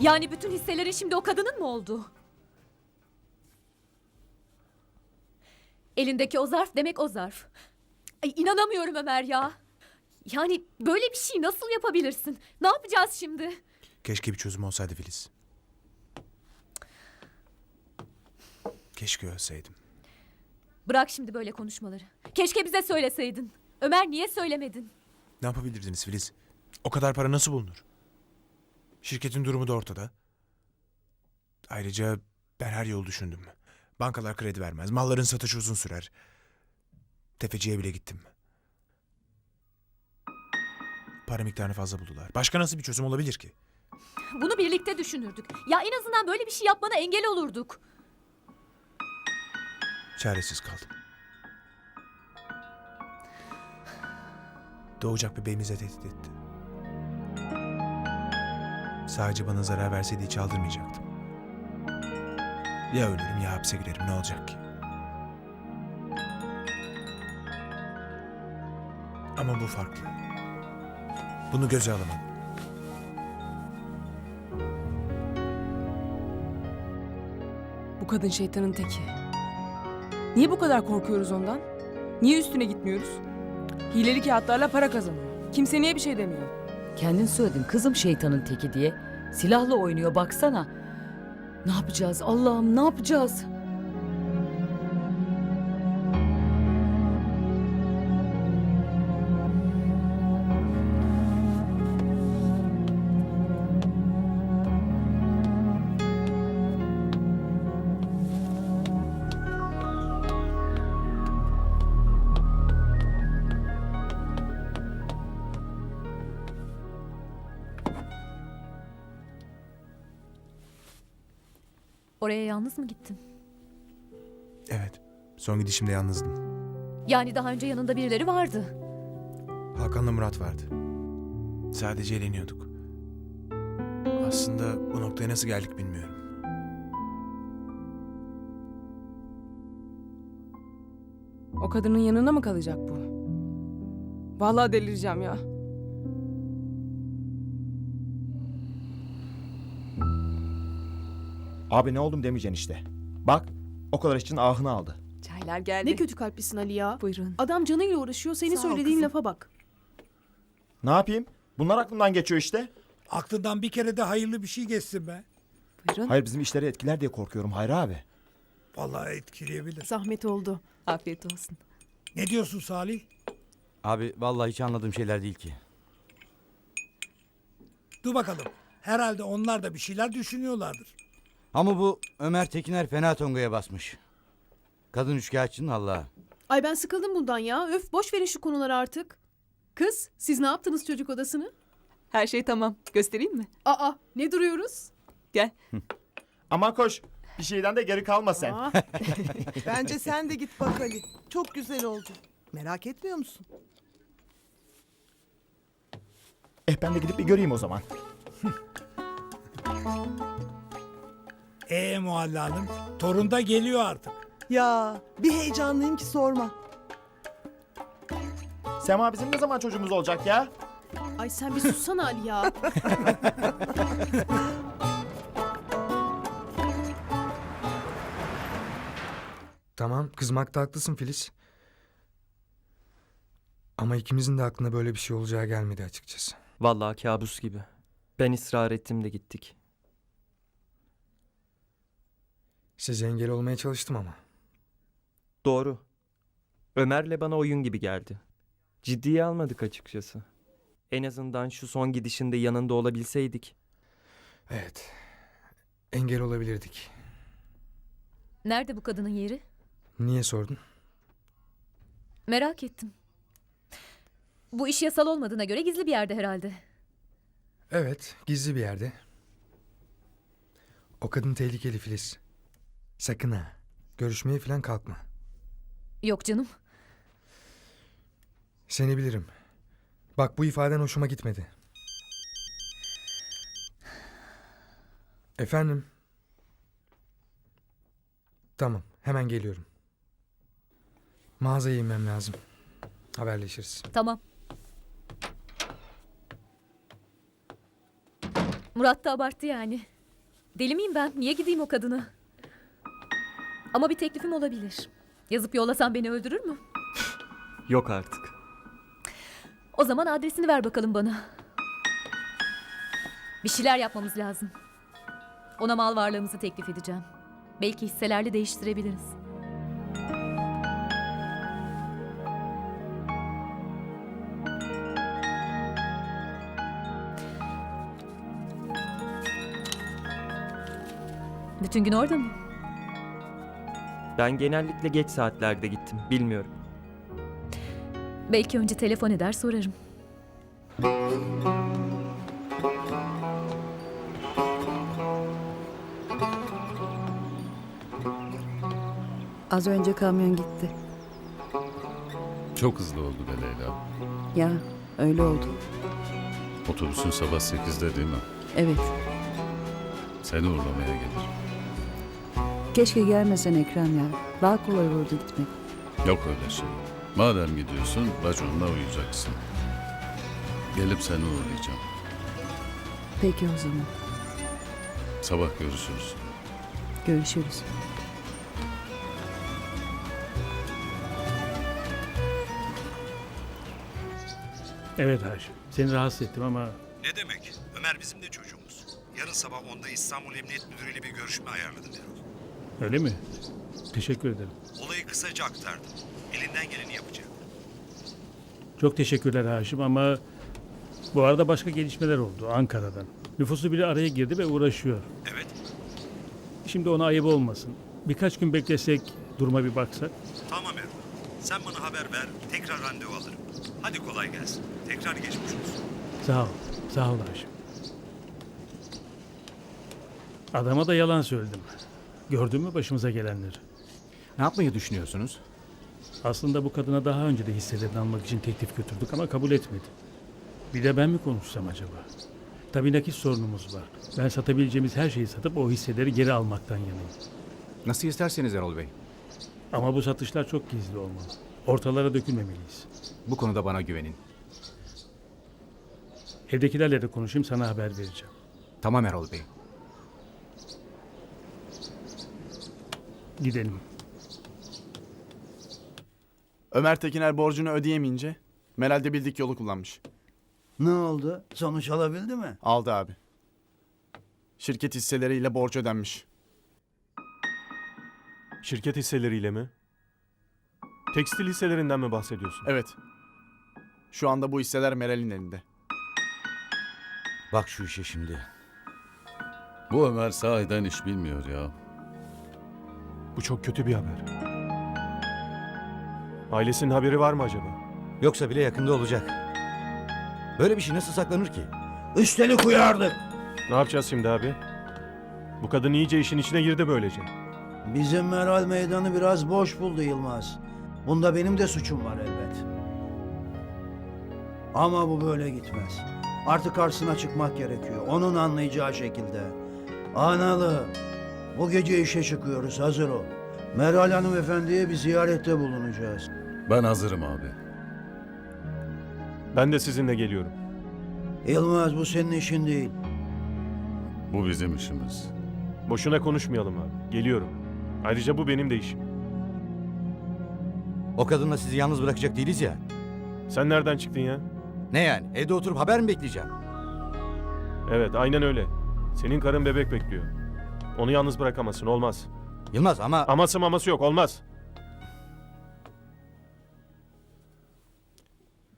Yani bütün hisselerin şimdi o kadının mı oldu? Elindeki o zarf demek o zarf. Ay inanamıyorum Ömer ya. Yani böyle bir şey nasıl yapabilirsin? Ne yapacağız şimdi? Keşke bir çözüm olsaydı Filiz. Keşke ölseydim. Bırak şimdi böyle konuşmaları. Keşke bize söyleseydin. Ömer niye söylemedin? Ne yapabilirdiniz Filiz? O kadar para nasıl bulunur? Şirketin durumu da ortada. Ayrıca ben her yolu düşündüm. Bankalar kredi vermez. Malların satışı uzun sürer. Tefeciye bile gittim. Para miktarını fazla buldular. Başka nasıl bir çözüm olabilir ki? Bunu birlikte düşünürdük. Ya en azından böyle bir şey yapmana engel olurduk. Çaresiz kaldım. Doğacak bebeğimize tehdit etti. Sadece bana zarar verseydi hiç aldırmayacaktım. Ya ölürüm ya hapse girerim ne olacak ki? Ama bu farklı. Bunu göze alamam. Bu kadın şeytanın teki. Niye bu kadar korkuyoruz ondan? Niye üstüne gitmiyoruz? Hileli kağıtlarla para kazanıyor. Kimse niye bir şey demiyor? Kendin söyledin kızım şeytanın teki diye. Silahla oynuyor baksana. Ne yapacağız Allah'ım ne yapacağız? Oraya yalnız mı gittin? Evet. Son gidişimde yalnızdım. Yani daha önce yanında birileri vardı. Hakan'la Murat vardı. Sadece eğleniyorduk. Aslında bu noktaya nasıl geldik bilmiyorum. O kadının yanına mı kalacak bu? Vallahi delireceğim ya. Abi ne oldum demeyeceksin işte. Bak o kadar için ahını aldı. Çaylar geldi. Ne kötü kalplisin Ali ya. Buyurun. Adam canıyla uğraşıyor. Senin Sağ ol söylediğin kızım. lafa bak. Ne yapayım? Bunlar aklımdan geçiyor işte. Aklından bir kere de hayırlı bir şey geçsin be. Buyurun. Hayır bizim işleri etkiler diye korkuyorum Hayri abi. Vallahi etkileyebilir. Zahmet oldu. Afiyet olsun. Ne diyorsun Salih? Abi vallahi hiç anladığım şeyler değil ki. Dur bakalım. Herhalde onlar da bir şeyler düşünüyorlardır. Ama bu Ömer Tekiner fena tongaya basmış. Kadın üçkağıtçının Allah'a. Ay ben sıkıldım bundan ya. Öf boş verin şu konuları artık. Kız siz ne yaptınız çocuk odasını? Her şey tamam. Göstereyim mi? Aa ne duruyoruz? Gel. Aman koş. Bir şeyden de geri kalma sen. Aa, Bence sen de git bak Ali. Çok güzel oldu. Merak etmiyor musun? Eh ben de gidip bir göreyim o zaman. Ee Muhalle Hanım, torun da geliyor artık. Ya bir heyecanlıyım ki sorma. Sema bizim ne zaman çocuğumuz olacak ya? ay sen bir sussana Ali ya. Tamam, kızmakta haklısın Filiz. Ama ikimizin de aklına böyle bir şey olacağı gelmedi açıkçası. Vallahi kabus gibi. Ben ısrar ettim de gittik. Size engel olmaya çalıştım ama. Doğru. Ömer'le bana oyun gibi geldi. Ciddiye almadık açıkçası. En azından şu son gidişinde yanında olabilseydik. Evet, engel olabilirdik. Nerede bu kadının yeri? Niye sordun? Merak ettim. Bu iş yasal olmadığına göre gizli bir yerde herhalde. Evet, gizli bir yerde. O kadın tehlikeli Filiz. Sakın ha. Görüşmeye falan kalkma. Yok canım. Seni bilirim. Bak bu ifaden hoşuma gitmedi. Efendim? Tamam, hemen geliyorum. Mağazaya inmem lazım. Haberleşiriz. Tamam. Murat da abarttı yani. Deli miyim ben? Niye gideyim o kadına? Ama bir teklifim olabilir. Yazıp yollasan beni öldürür mü? Yok artık. O zaman adresini ver bakalım bana. Bir şeyler yapmamız lazım. Ona mal varlığımızı teklif edeceğim. Belki hisselerle değiştirebiliriz. Bütün gün orada mı? Ben genellikle geç saatlerde gittim. Bilmiyorum. Belki önce telefon eder sorarım. Az önce kamyon gitti. Çok hızlı oldu be Leyla. Ya öyle oldu. Otobüsün sabah 8'de değil mi? Evet. Seni uğurlamaya gelir. Keşke gelmesen Ekrem ya. Daha kolay olurdu gitmek. Yok öyle şey. Madem gidiyorsun raconla uyuyacaksın. Gelip seni uğurlayacağım. Peki o zaman. Sabah görüşürüz. Görüşürüz. Evet Haşim. Seni rahatsız ettim ama Ne demek? Ömer bizim de çocuğumuz. Yarın sabah onda İstanbul Emniyet Müdürü ile bir görüşme ayarladım Erol. Öyle mi? Teşekkür ederim. Olayı kısaca aktardım. Elinden geleni yapacak. Çok teşekkürler Haşim ama bu arada başka gelişmeler oldu Ankara'dan. Nüfusu biri araya girdi ve uğraşıyor. Evet. Şimdi ona ayıp olmasın. Birkaç gün beklesek, duruma bir baksak. Tamam Erol. Sen bana haber ver. Tekrar randevu alırım. Hadi kolay gelsin. Tekrar geçmiş olsun. Sağ ol. Sağ ol Haşim. Adama da yalan söyledim. Gördün mü başımıza gelenleri? Ne yapmayı düşünüyorsunuz? Aslında bu kadına daha önce de hisselerini almak için teklif götürdük ama kabul etmedi. Bir de ben mi konuşsam acaba? Tabii nakit sorunumuz var. Ben satabileceğimiz her şeyi satıp o hisseleri geri almaktan yanayım. Nasıl isterseniz Erol Bey. Ama bu satışlar çok gizli olmalı. Ortalara dökülmemeliyiz. Bu konuda bana güvenin. Evdekilerle de konuşayım sana haber vereceğim. Tamam Erol Bey. Gidelim. Ömer Tekiner borcunu ödeyemeyince Meral de bildik yolu kullanmış. Ne oldu? Sonuç alabildi mi? Aldı abi. Şirket hisseleriyle borç ödenmiş. Şirket hisseleriyle mi? Tekstil hisselerinden mi bahsediyorsun? Evet. Şu anda bu hisseler Meral'in elinde. Bak şu işe şimdi. Bu Ömer sahiden iş bilmiyor ya. Bu çok kötü bir haber. Ailesinin haberi var mı acaba? Yoksa bile yakında olacak. Böyle bir şey nasıl saklanır ki? Üstelik uyardık. Ne yapacağız şimdi abi? Bu kadın iyice işin içine girdi böylece. Bizim Meral meydanı biraz boş buldu Yılmaz. Bunda benim de suçum var elbet. Ama bu böyle gitmez. Artık karşısına çıkmak gerekiyor. Onun anlayacağı şekilde. Analı. Bu gece işe çıkıyoruz. Hazır ol. Meral hanımefendiye bir ziyarette bulunacağız. Ben hazırım abi. Ben de sizinle geliyorum. Yılmaz bu senin işin değil. Bu bizim işimiz. Boşuna konuşmayalım abi. Geliyorum. Ayrıca bu benim de işim. O kadınla sizi yalnız bırakacak değiliz ya. Sen nereden çıktın ya? Ne yani? Evde oturup haber mi bekleyeceğim? Evet, aynen öyle. Senin karın bebek bekliyor. Onu yalnız bırakamazsın, olmaz. Yılmaz ama... Aması maması yok, olmaz.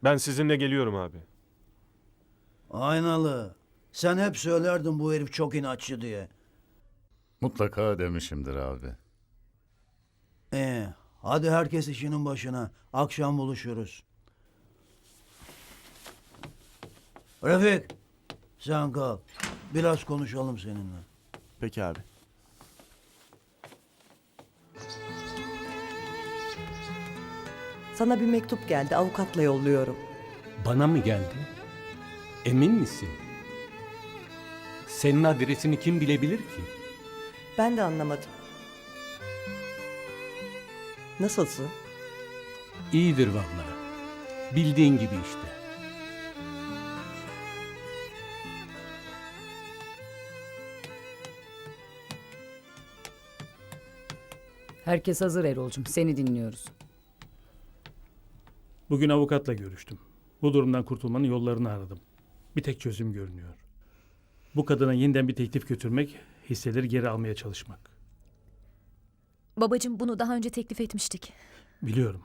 Ben sizinle geliyorum abi. Aynalı. Sen hep söylerdin bu herif çok inatçı diye. Mutlaka demişimdir abi. Ee, hadi herkes işinin başına. Akşam buluşuruz. Refik, sen kal. Biraz konuşalım seninle. Peki abi. Sana bir mektup geldi. Avukatla yolluyorum. Bana mı geldi? Emin misin? Senin adresini kim bilebilir ki? Ben de anlamadım. Nasılsın? İyidir vallahi. Bildiğin gibi işte. Herkes hazır Erol'cum. Seni dinliyoruz. Bugün avukatla görüştüm. Bu durumdan kurtulmanın yollarını aradım. Bir tek çözüm görünüyor. Bu kadına yeniden bir teklif götürmek, hisseleri geri almaya çalışmak. Babacığım bunu daha önce teklif etmiştik. Biliyorum.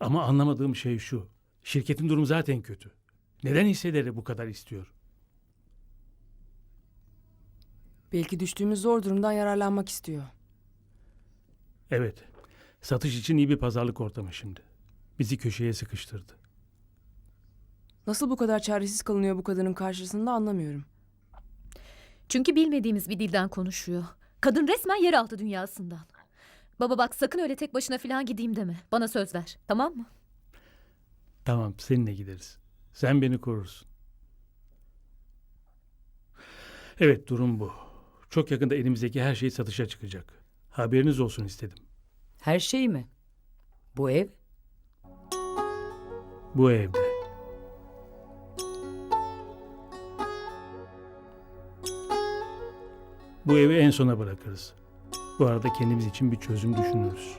Ama anlamadığım şey şu. Şirketin durumu zaten kötü. Neden hisseleri bu kadar istiyor? Belki düştüğümüz zor durumdan yararlanmak istiyor. Evet. Satış için iyi bir pazarlık ortamı şimdi. Bizi köşeye sıkıştırdı. Nasıl bu kadar çaresiz kalınıyor bu kadının karşısında anlamıyorum. Çünkü bilmediğimiz bir dilden konuşuyor. Kadın resmen yeraltı dünyasından. Baba bak sakın öyle tek başına falan gideyim deme. Bana söz ver. Tamam mı? Tamam seninle gideriz. Sen beni korursun. Evet durum bu. Çok yakında elimizdeki her şey satışa çıkacak. Haberiniz olsun istedim. Her şey mi? Bu ev? Bu evde. Bu evi en sona bırakırız. Bu arada kendimiz için bir çözüm düşünürüz.